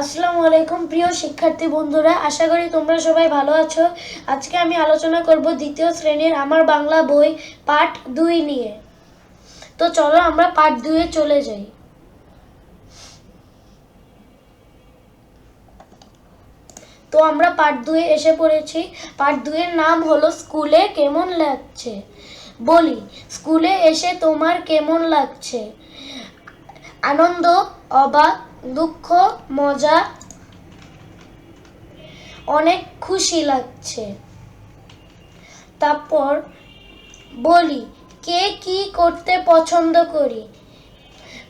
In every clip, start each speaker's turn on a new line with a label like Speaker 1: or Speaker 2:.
Speaker 1: আসসালামু আলাইকুম, প্রিয় শিক্ষার্থী বন্ধুরা। আশা করি তোমরা সবাই ভালো আছো। আজকে আমি আলোচনা করব দ্বিতীয় শ্রেণির আমার বাংলা বই পাঠ দুই নিয়ে। তো চলো আমরা পাঠ দুয়ে চলে যাই। তো আমরা পাঠ দুয়ে এসে পড়েছি। পাঠ দুয়ের নাম হলো, স্কুলে কেমন লাগছে? বলি, স্কুলে এসে তোমার কেমন লাগছে? আনন্দ, অবাক দুঃখ, মজা, অনেক খুশি লাগছে। তারপর বলি, কে কি করতে পছন্দ করি?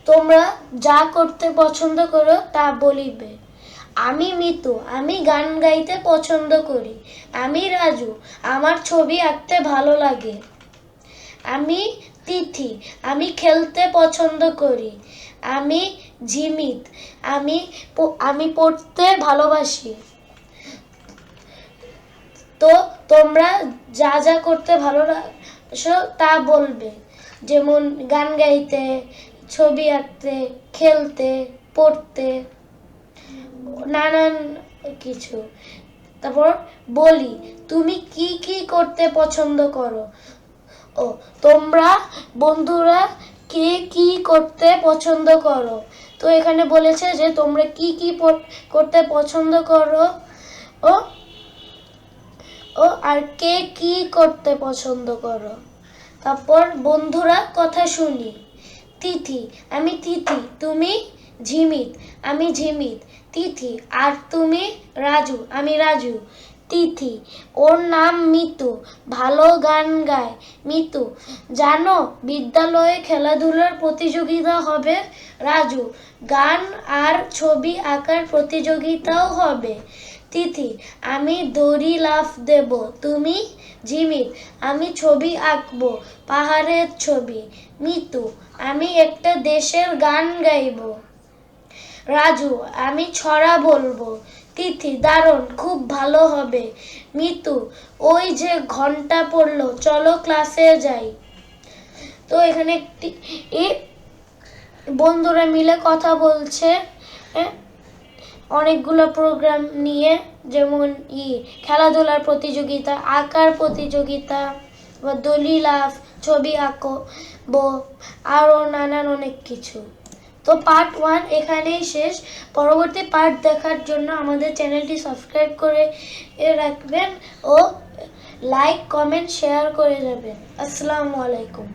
Speaker 1: তোমরা যা করতে পছন্দ করো তা বলিবে। আমি মিতু, আমি গান গাইতে পছন্দ করি। আমি রাজু, আমার ছবি আঁকতে ভালো লাগে। আমি তিথি, আমি খেলতে পছন্দ করি। আমি ঝিমিত আমি আমি পড়তে ভালোবাসি। তো তোমরা যা যা করতে ভালোবাসো তা বলবে। যেমন গান গাইতে, ছবি আঁকতে, খেলতে, পড়তে, নানান কিছু। তারপর বলি, তুমি কি কি করতে পছন্দ করো? ও, তোমরা বন্ধুরা কে কি করতে পছন্দ করো? তো এখানে বলেছে যে, তোমরা কি কি করতে পছন্দ করো? ও ও, আর কে কি করতে পছন্দ করো? তারপর বন্ধুরা কথা শুনি। তিথি, আমি তিথি, তুমি ঝিমিত, আমি ঝিমিত। তিথি, আর তুমি রাজু, আমি রাজু। তিথি। ওর নাম মিতু। ভালো গান গায়। মিতু, জানো বিদ্যালয়ে খেলাধুলার প্রতিযোগিতা হবে? রাজু, গান আর ছবি আঁকার প্রতিযোগিতাও হবে। তিথি, আমি দড়ি লাফ দেব। তুমি ঝিমিত আমি ছবি আঁকবো। পাহাড়ের ছবি। মিতু, আমি একটা দেশের গান গাইবো। রাজু, আমি ছড়া বলব। তিথি দারুণ খুব ভালো হবে। মিতু, ওই যে ঘণ্টা পড়ল, চলো ক্লাসে যাই। তো এখানে একটি বন্ধুরা মিলে কথা বলছে অনেকগুলো প্রোগ্রাম নিয়ে, যেমন ই খেলাধুলার প্রতিযোগিতা, আঁকার প্রতিযোগিতা, বা দলি লাভ ছবি আঁকো, বো আরও নানান অনেক কিছু। তো পার্ট ওয়ান এখানেই শেষ। পরবর্তী পার্ট দেখার জন্য আমাদের চ্যানেলটি সাবস্ক্রাইব করে রাখবেন ও লাইক কমেন্ট শেয়ার করে যাবেন। আসসালামু আলাইকুম।